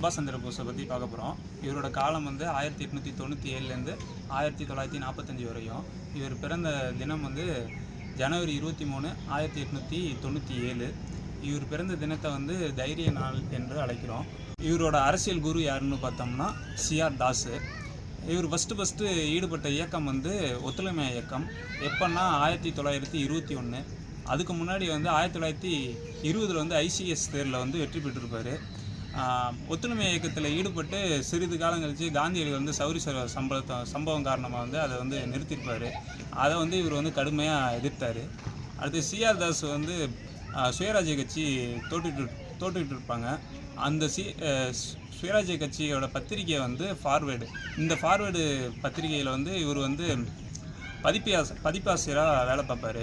சுபாஷ் சந்திர போஸை பற்றி பார்க்க போகிறோம் இவரோட காலம் வந்து ஆயிரத்தி எட்நூற்றி தொண்ணூற்றி ஏழுலேருந்து ஆயிரத்தி தொள்ளாயிரத்தி நாற்பத்தஞ்சு வரையும். இவர் பிறந்த தினம் வந்து ஜனவரி இருபத்தி மூணு ஆயிரத்தி எட்நூற்றி தொண்ணூற்றி ஏழு இவர் பிறந்த தினத்தை வந்து தைரிய நாள் என்று அழைக்கிறோம். இவரோட அரசியல் குரு யாருன்னு பார்த்தோம்னா சிஆர் தாஸு இவர் ஃபஸ்ட்டு ஃபஸ்ட்டு ஈடுபட்ட இயக்கம் வந்து ஒத்துழைமை இயக்கம். எப்போன்னா ஆயிரத்தி தொள்ளாயிரத்தி இருபத்தி ஒன்று அதுக்கு முன்னாடி வந்து ஆயிரத்தி தொள்ளாயிரத்தி இருபதில் வந்து ஐசிஎஸ் தேர்வில் வந்து வெற்றி பெற்றிருப்பார். ஒத்துழைமை இயக்கத்தில் ஈடுபட்டு சிறிது காலம் கழித்து காந்தியடி வந்து சௌரி சர்வ சம்பளத்தை சம்பவம் காரணமாக வந்து அதை வந்து நிறுத்தியிருப்பார். அதை வந்து இவர் வந்து கடுமையாக எதிர்த்தார். அடுத்து சிஆர் தாஸ் வந்து சுயராஜ்ய கட்சி தோற்றுட்டு தோற்றுக்கிட்டு இருப்பாங்க. அந்த சி சுயராஜ்ய கட்சியோட பத்திரிகை வந்து ஃபார்வேர்டு இந்த ஃபார்வேர்டு பத்திரிகையில் வந்து இவர் வந்து பதிப்பியாச பதிப்பாசிரியராக வேலை பார்ப்பார்.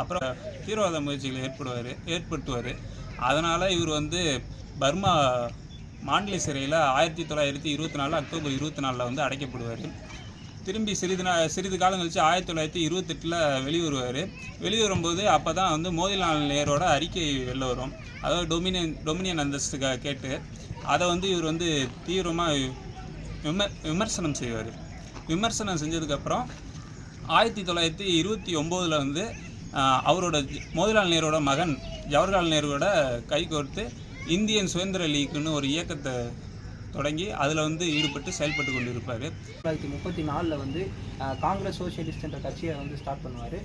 அப்புறம் தீவிரவாத முயற்சிகளை ஏற்படுவார் ஏற்படுத்துவார். அதனால் இவர் வந்து பர்மா மாண்டலி சிறையில் ஆயிரத்தி தொள்ளாயிரத்தி இருபத்தி நாலு அக்டோபர் இருபத்தி நாலில் வந்து அடைக்கப்படுவார். திரும்பி சிறிது நா சிறிது காலம் கழித்து ஆயிரத்தி தொள்ளாயிரத்தி இருபத்தெட்டில் வெளிவருவார். வெளிவரும்போது அப்போ தான் வந்து மோதிலால் நேரோட அறிக்கை வெளில வரும். அதாவது டொமினியன் டொமினியன் அந்தஸ்துக்காக கேட்டு அதை வந்து இவர் வந்து தீவிரமாக விமர் விமர்சனம் செய்வார். விமர்சனம் செஞ்சதுக்கப்புறம் ஆயிரத்தி தொள்ளாயிரத்தி இருபத்தி ஒம்போதில் வந்து அவரோட மோதிலால் நேரோட மகன் ஜவஹர்லால் நேருவோட கை கோர்த்து இந்தியன் சுதந்திர லீக்குன்னு ஒரு இயக்கத்தை தொடங்கி அதில் வந்து ஈடுபட்டு செயல்பட்டு கொண்டு இருப்பார் தொள்ளாயிரத்தி முப்பத்தி நாலில் வந்து காங்கிரஸ் சோஷியலிஸ்ட் என்ற கட்சியை வந்து ஸ்டார்ட் பண்ணுவார்.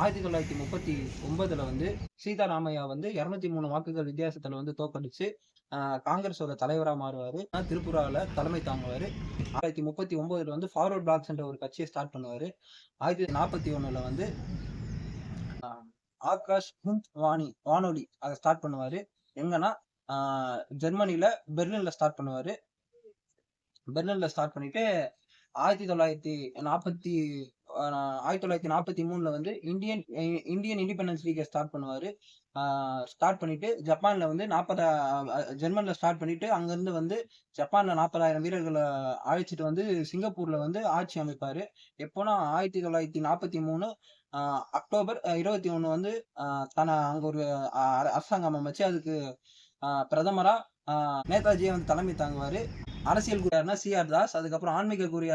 ஆயிரத்தி தொள்ளாயிரத்தி முப்பத்தி ஒன்பதில் வந்து சீதாராமையா வந்து இரநூத்தி மூணு வாக்குகள் வித்தியாசத்தில் வந்து தோக்கடிச்சு காங்கிரஸோட தலைவராக மாறுவார். திருப்புராவில் தலைமை தாங்குவார். ஆயிரத்தி முப்பத்தி ஒன்பதில் வந்து ஃபார்வர்ட் பிளாக்ஸ் என்ற ஒரு கட்சியை ஸ்டார்ட் பண்ணுவார். ஆயிரத்தி நாற்பத்தி ஒன்றில் வந்து ஆகாஷ் ஹிந்த் வாணி வானொலி அதை ஸ்டார்ட் பண்ணுவார். எங்கன்னா ஜெர்மனியில் பெர்லினில் ஸ்டார்ட் பண்ணுவார். பெர்லினில் ஸ்டார்ட் பண்ணிட்டு ஆயிரத்தி தொள்ளாயிரத்தி நாற்பத்தி ஆயிரத்தி தொள்ளாயிரத்தி நாற்பத்தி மூணுல வந்து இந்தியன் இந்தியன் இண்டிபெண்டன்ஸ் லீகை ஸ்டார்ட் பண்ணுவார். ஸ்டார்ட் பண்ணிட்டு ஜப்பானில் வந்து நாற்பதா ஜெர்மன்ல ஸ்டார்ட் பண்ணிட்டு அங்கிருந்து வந்து ஜப்பானில் நாற்பதாயிரம் வீரர்களை அழைச்சிட்டு வந்து சிங்கப்பூர்ல வந்து ஆட்சி அமைப்பாரு. எப்போனா ஆயிரத்தி தொள்ளாயிரத்தி நாற்பத்தி மூணு ஆஹ் அக்டோபர் இருபத்தி ஒன்று வந்து ஆஹ் தன அங்க ஒரு அரசாங்கம் அமைச்சு அதுக்கு பிரதமரா? ஆஹ் நேதாஜியை வந்து தலைமை தாங்குவாரு. அரசியல் குரு சிஆர் தாஸ் அதுக்கப்புறம் ஆன்மீக குரு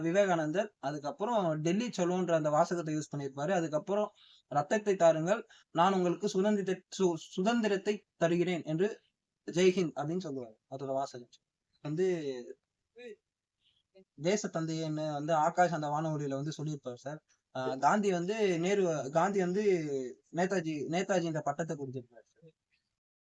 விவேகானந்தர் அதுக்கப்புறம் டெல்லி சொல்லுன்ற அந்த வாசகத்தை யூஸ் பண்ணியிருப்பாரு. அதுக்கப்புறம் ரத்தத்தை தாருங்கள் நான் உங்களுக்கு சுதந்திர சு- சுதந்திரத்தை தருகிறேன் என்று ஜெய்ஹிந்த் அப்படின்னு சொல்லுவாரு அதோட வாசகம். வந்து தேச தந்தையன்னு வந்து ஆகாஷ் அந்த வானொலியில வந்து சொல்லியிருப்பார் சார். காந்தி வந்து நேரு காந்தி வந்து நேதாஜி நேதாஜி இந்த பட்டத்தை கொடுத்திருப்பார்.